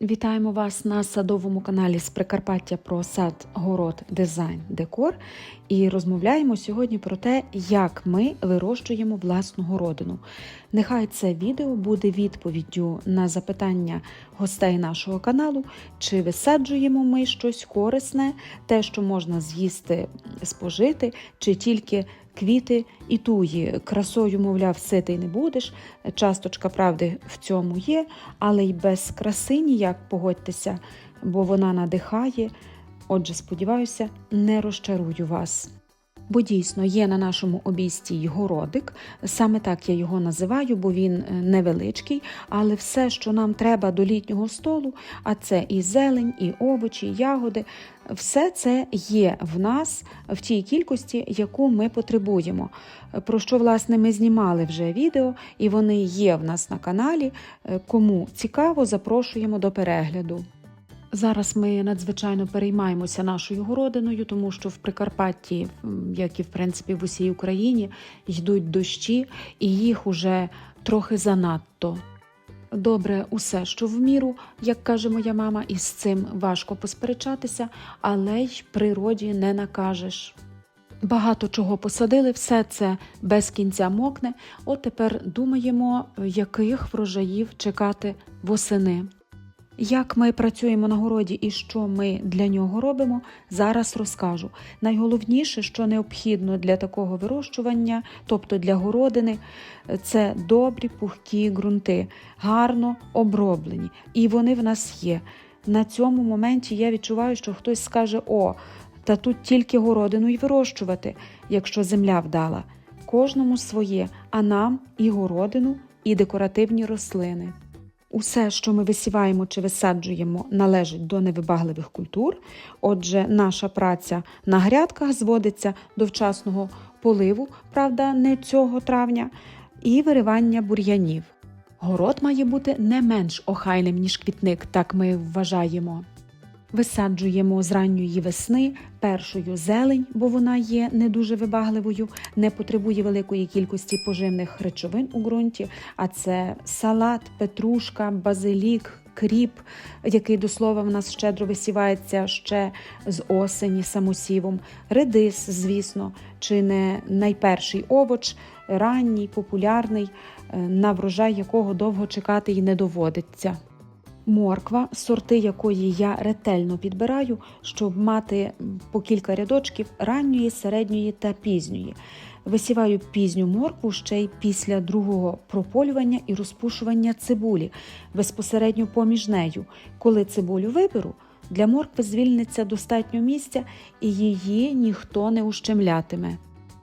Вітаємо вас на садовому каналі з Прикарпаття про сад, город, дизайн, декор. І розмовляємо сьогодні про те, як ми вирощуємо власну городину. Нехай це відео буде відповіддю на запитання гостей нашого каналу, чи висаджуємо ми щось корисне, те, що можна з'їсти, спожити, чи тільки квіти і туї. Красою, мовляв, ситий не будеш. Часточка правди в цьому є, але й без краси ніяк погодьтеся, бо вона надихає. Отже, сподіваюся, не розчарую вас. Бо дійсно є на нашому обійсті городик, саме так я його називаю, бо він е, невеличкий, але все, що нам треба до літнього столу, а це і зелень, і овочі, і ягоди, все це є в нас в тій кількості, яку ми потребуємо. Про що, власне, ми знімали вже відео, і вони є в нас на каналі. Е, Кому цікаво, запрошуємо до перегляду. Зараз ми надзвичайно переймаємося нашою городиною, тому що в Прикарпатті, як і в принципі в усій Україні, йдуть дощі, і їх уже трохи занадто. Добре, усе, що в міру, як каже моя мама, і з цим важко посперечатися, але й природі не накажеш. Багато чого посадили, все це без кінця мокне. От тепер думаємо, яких врожаїв чекати восени. Як ми працюємо на городі і що ми для нього робимо, зараз розкажу. Найголовніше, що необхідно для такого вирощування, тобто для городини, це добрі пухкі ґрунти, гарно оброблені. І вони в нас є. На цьому моменті я відчуваю, що хтось скаже: о, та тут тільки городину й вирощувати, якщо земля вдала. Кожному своє, а нам і городину, і декоративні рослини. Усе, що ми висіваємо чи висаджуємо, належить до невибагливих культур. Отже, наша праця на грядках зводиться до вчасного поливу, правда, не цього травня, і виривання бур'янів. Город має бути не менш охайним, ніж квітник, так ми вважаємо. Висаджуємо з ранньої весни першою зелень, бо вона є не дуже вибагливою, не потребує великої кількості поживних речовин у ґрунті. А це салат, петрушка, базилік, кріп, який до слова в нас щедро висівається ще з осені самосівом, редис, звісно, чи не найперший овоч, ранній, популярний, е, на врожай якого довго чекати й не доводиться. Морква, сорти якої я ретельно підбираю, щоб мати по кілька рядочків ранньої, середньої та пізньої. Висіваю пізню моркву ще й після другого прополювання і розпушування цибулі, безпосередньо поміж нею. Коли цибулю виберу, для моркви звільниться достатньо місця і її ніхто не ущемлятиме.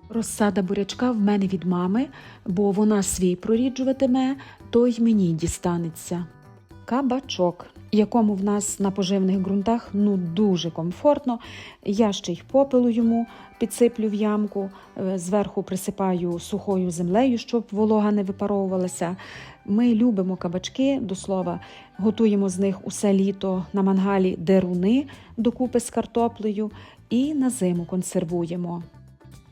Розсада бурячка в мене від мами, бо вона свій проріджуватиме, то й мені дістанеться. Кабачок, якому в нас на поживних ґрунтах ну дуже комфортно. Я ще й попелу йому підсиплю в ямку, е, зверху присипаю сухою землею, щоб волога не випаровувалася. Ми любимо кабачки, до слова, готуємо з них усе літо на мангалі деруни докупи з картоплею і на зиму консервуємо.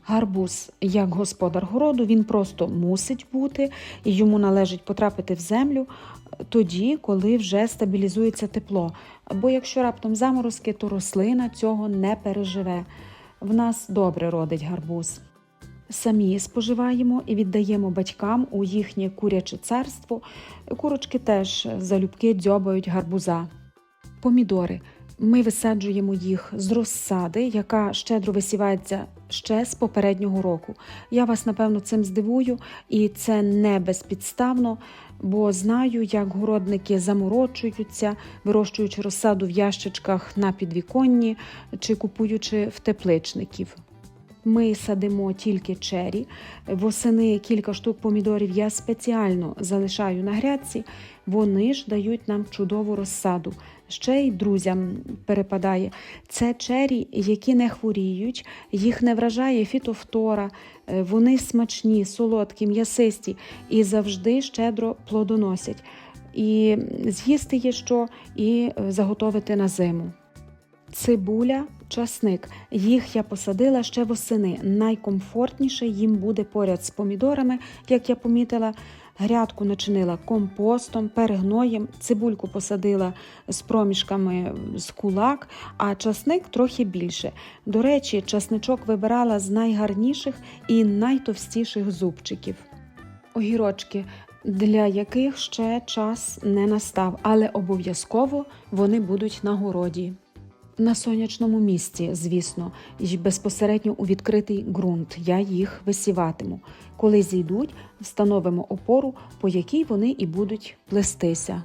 Гарбуз, як господар городу, він просто мусить бути, і йому належить потрапити в землю тоді, коли вже стабілізується тепло. Бо якщо раптом заморозки, то рослина цього не переживе. В нас добре родить гарбуз. Самі споживаємо і віддаємо батькам у їхнє куряче царство. Курочки теж залюбки дзьобають гарбуза. Помідори. Ми висаджуємо їх з розсади, яка щедро висівається ще з попереднього року. Я вас, напевно, цим здивую, і це не безпідставно, бо знаю, як городники заморочуються, вирощуючи розсаду в ящичках на підвіконні чи купуючи в тепличників. Ми садимо тільки чері. Восени кілька штук помідорів я спеціально залишаю на грядці. Вони ж дають нам чудову розсаду. Ще й друзям перепадає. Це чері, які не хворіють, їх не вражає фітофтора. Е, Вони смачні, солодкі, м'ясисті і завжди щедро плодоносять. І з'їсти є що, і е, заготовити на зиму. Цибуля, часник. Їх я посадила ще восени. Найкомфортніше їм буде поряд з помідорами, як я помітила. Грядку начинила компостом, перегноєм, цибульку посадила з проміжками з кулак, а часник трохи більше. До речі, часничок вибирала з найгарніших і найтовстіших зубчиків. Огірочки, для яких ще час не настав, але обов'язково вони будуть на городі. На сонячному місці, звісно, і безпосередньо у відкритий ґрунт я їх висіватиму. Коли зійдуть, встановимо опору, по якій вони і будуть плестися.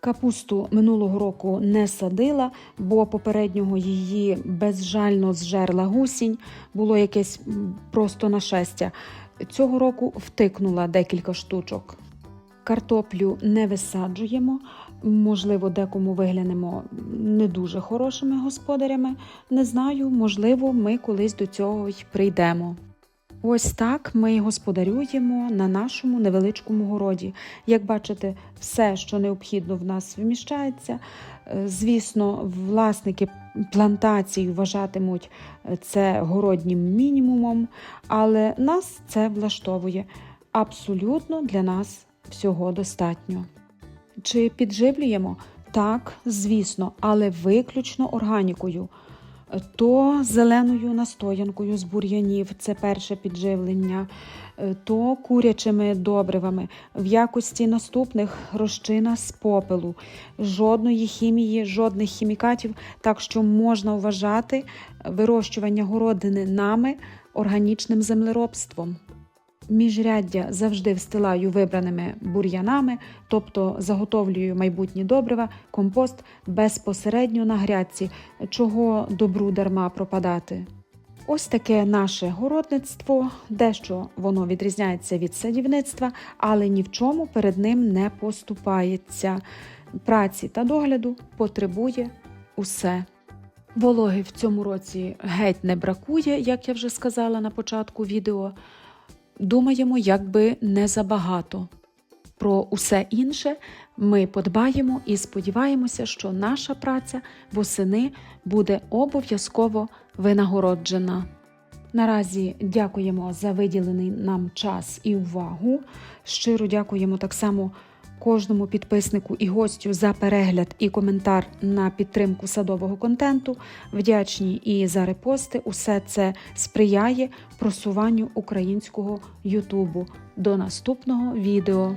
Капусту минулого року не садила, бо попереднього її безжально зжерла гусінь, було якесь просто нашестя. Цього року втикнула декілька штучок. Картоплю не висаджуємо, можливо, декому виглянемо не дуже хорошими господарями. Не знаю, можливо, ми колись до цього й прийдемо. Ось так ми господарюємо на нашому невеличкому городі. Як бачите, все, що необхідно в нас вміщається. Е, Звісно, власники плантацій вважатимуть е, це городнім мінімумом, але нас це влаштовує. Абсолютно для нас всього достатньо. Чи підживлюємо? Так, звісно, але виключно органікою. То зеленою настоянкою з бур'янів це перше підживлення, то курячими добривами. В якості наступних розчина з попелу, жодної хімії, жодних хімікатів, так що можна вважати вирощування городини нами органічним землеробством. Міжряддя завжди встилаю вибраними бур'янами, тобто заготовлюю майбутні добрива, компост безпосередньо на грядці, чого добру дарма пропадати. Ось таке наше городництво, дещо воно відрізняється від садівництва, але ні в чому перед ним не поступається. Праці та догляду потребує усе. Вологи в цьому році геть не бракує, як я вже сказала на початку відео. Думаємо, якби не забагато. Про усе інше ми подбаємо і сподіваємося, що наша праця восени буде обов'язково винагороджена. Наразі дякуємо за виділений нам час і увагу. Щиро дякуємо так само кожному підписнику і гостю за перегляд і коментар на підтримку садового контенту. Вдячні і за репости. Усе це сприяє просуванню українського Ютубу. До наступного відео.